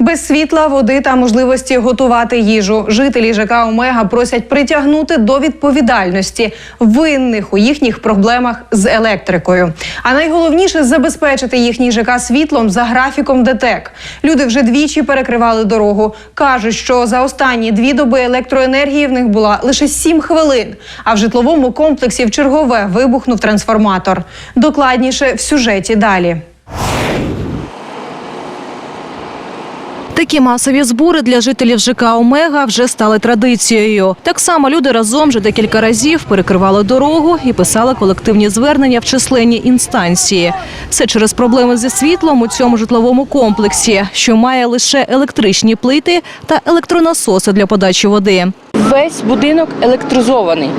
Без світла, води та можливості готувати їжу. Жителі ЖК Омега просять притягнути до відповідальності винних у їхніх проблемах з електрикою. А найголовніше забезпечити їхній ЖК світлом за графіком ДТЕК. Люди вже двічі перекривали дорогу. кажуть, що за останні дві доби електроенергії в них була лише 7 хвилин. А в житловому комплексі в чергове вибухнув трансформатор. Докладніше в сюжеті далі. Такі масові збори для жителів ЖК Омега вже стали традицією. Так само люди разом вже декілька разів перекривали дорогу і писали колективні звернення в численні інстанції. Все через проблеми зі світлом у цьому житловому комплексі, що має лише електричні плити та електронасоси для подачі води. Весь будинок електризований.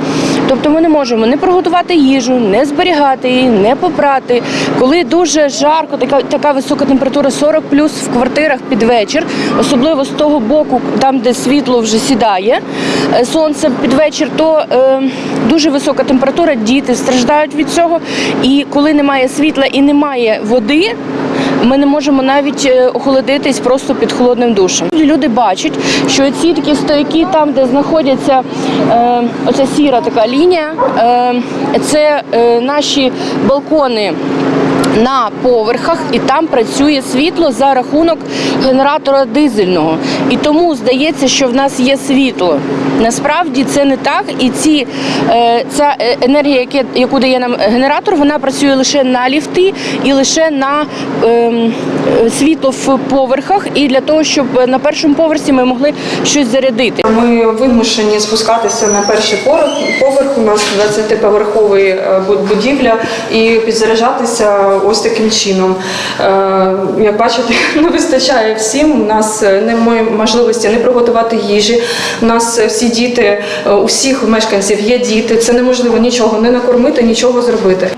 Тобто ми не можемо не приготувати їжу, не зберігати її, не попрати. Коли дуже жарко, така, така висока температура 40 плюс в квартирах під вечір, особливо з того боку, там де світло вже сідає, е, сонце під вечір, то е, дуже висока температура, діти страждають від цього. І коли немає світла і немає води, ми не можемо навіть е, охолодитись просто під холодним душем. Люди бачать, що ці такі стояки, там, де знаходяться е, оця сіра така лінія, е, це е, наші балкони. На поверхах і там працює світло за рахунок генератора дизельного. І тому здається, що в нас є світло. Насправді це не так. І ці, е, ця е, енергія, яку дає нам генератор, вона працює лише на ліфти і лише на ем, світло в поверхах, і для того, щоб на першому поверсі ми могли щось зарядити. Ми вимушені спускатися на перший. Поверх у нас 20-поверховий е, будівля і підзаряджатися ось таким чином. Е, Як бачите, не вистачає всім. У нас е, немає можливості не приготувати їжі. У нас е, всі діти, усіх мешканців є діти. Це неможливо нічого не накормити, нічого зробити.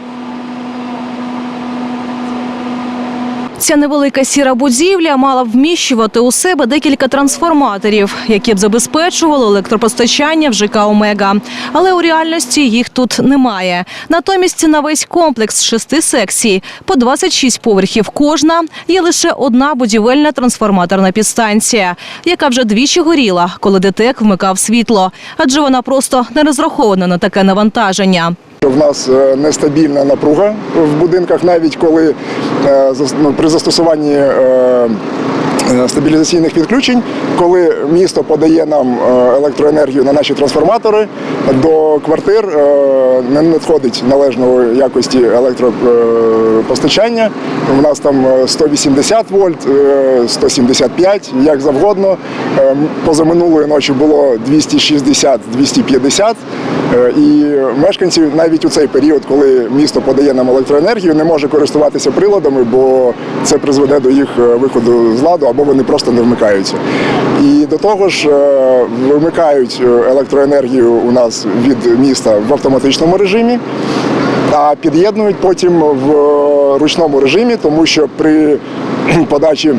Ця невелика сіра будівля мала вміщувати у себе декілька трансформаторів, які б забезпечували електропостачання в ЖК Омега. Але у реальності їх тут немає. Натомість на весь комплекс шести секцій, по 26 поверхів кожна, є лише одна будівельна трансформаторна підстанція, яка вже двічі горіла, коли ДТЕК вмикав світло, адже вона просто не розрахована на таке навантаження. В нас е, нестабільна напруга в будинках, навіть коли е, ну, при застосуванні е, стабілізаційних підключень, коли місто подає нам електроенергію на наші трансформатори, до квартир не надходить належної якості електропостачання. У нас там е, 180 вольт, е, 175, як завгодно. Позаминулої ночі було 260-250. Е, І мешканці навіть у цей період, коли місто подає нам електроенергію, не може користуватися приладами, бо це призведе до їх е, виходу з ладу або вони просто не вмикаються. І до того ж, е, вимикають е, електроенергію у нас від міста в автоматичному режимі. А під'єднують потім в ручному режимі, тому що при подачі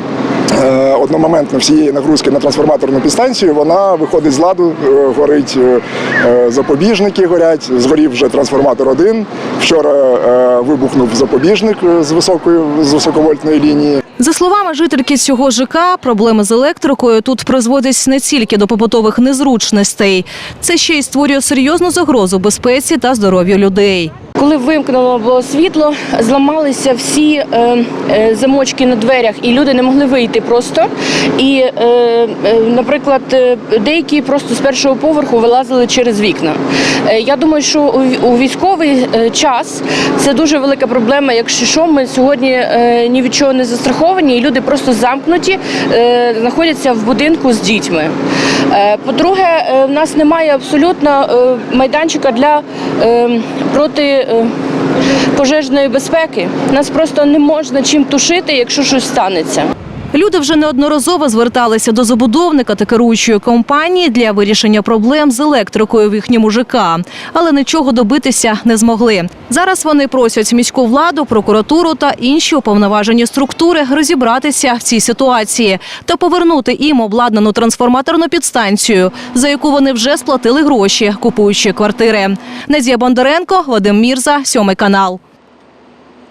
одномоментно всієї нагрузки на трансформаторну підстанцію вона виходить з ладу, е, горить е, е, запобіжники, горять. Згорів вже трансформатор один. Вчора е, вибухнув запобіжник е, з високої з високовольтної лінії. За словами жительки цього ЖК, проблеми з електрикою тут призводять не тільки до побутових незручностей, це ще й створює серйозну загрозу безпеці та здоров'ю людей. Коли вимкнуло було світло, зламалися всі е, е, замочки на дверях, і люди не могли вийти просто. І, е, наприклад, деякі просто з першого поверху вилазили через вікна. Я думаю, що у, військовий час це дуже велика проблема. Якщо що, ми сьогодні ні від чого не застраховані, і люди просто замкнуті, знаходяться в будинку з дітьми. Е, По-друге, е, в нас немає абсолютно е, майданчика для проти пожежної безпеки. Нас просто не можна чим тушити, якщо щось станеться. Люди вже неодноразово зверталися до забудовника та керуючої компанії для вирішення проблем з електрикою в їхньому ЖК, але нічого добитися не змогли. Зараз вони просять міську владу, прокуратуру та інші уповноважені структури розібратися в цій ситуації та повернути їм обладнану трансформаторну підстанцію, за яку вони вже сплатили гроші, купуючи квартири. Надія Бондаренко, Вадим Мірза, сьомий канал.